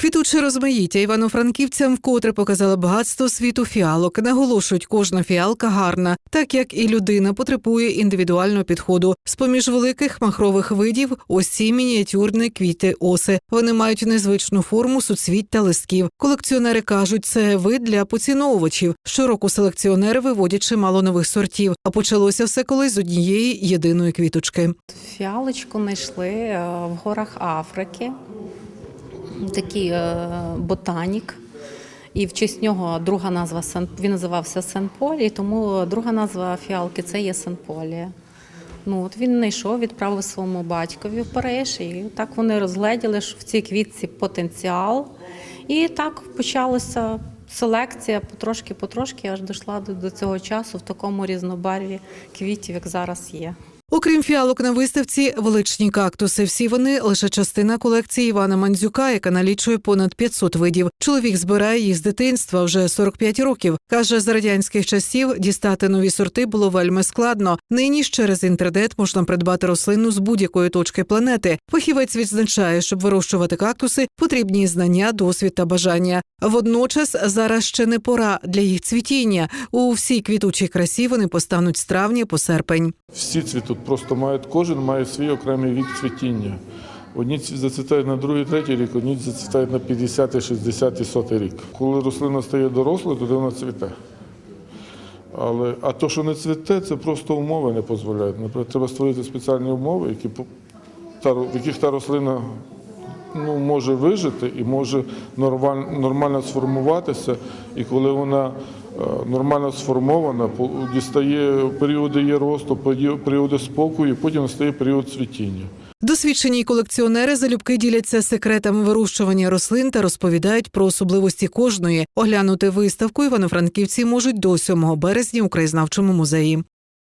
Квітуче розмаїття івано-франківцям вкотре показало багатство світу фіалок. Наголошують, кожна фіалка гарна, так як і людина потребує індивідуального підходу. З поміж великих махрових видів ось ці мініатюрні квіти оси. Вони мають незвичну форму суцвіть та листків. Колекціонери кажуть, це вид для поціновувачів. Щороку селекціонери виводять чимало нових сортів. А почалося все колись з однієї єдиної квіточки. Фіалочку знайшли е, в горах Африки. Такий е, ботанік. І в честь нього друга назва він називався Сен-Полі, тому друга назва фіалки це є Сен-Полія. Ну, от він знайшов, відправив своєму батькові в Париж, і так вони розгледіли, що в цій квітці потенціал. І так почалася селекція потрошки-потрошки, аж дійшла до цього часу в такому різнобарві квітів, як зараз є. Окрім фіалок на виставці, величні кактуси. Всі вони лише частина колекції Івана Мандзюка, яка налічує понад 500 видів. Чоловік збирає їх з дитинства вже 45 років. каже, з радянських часів дістати нові сорти було вельми складно. Нині ж через інтернет можна придбати рослину з будь-якої точки планети. Фахівець відзначає, щоб вирощувати кактуси, потрібні знання, досвід та бажання. Водночас зараз ще не пора для їх цвітіння. У всій квітучій красі вони постануть з травня по серпень. Всі цвітуть, просто мають кожен має свій окремий вік цвітіння. Одні зацвітають на другий, третій рік, одні зацвітають на 50, 60, 100 рік. Коли рослина стає дорослою, тоді вона цвіте. Але, а то, що не цвіте, це просто умови не дозволяють. Наприклад, треба створити спеціальні умови, які, в яких та рослина ну, може вижити і може нормаль- нормально сформуватися. І коли вона е, нормально сформована, дістає періоди її росту, періо- періоди спокою, і потім настає період цвітіння. Досвідчені колекціонери залюбки діляться секретами вирощування рослин та розповідають про особливості кожної. Оглянути виставку івано-франківці можуть до 7 березня у краєзнавчому музеї.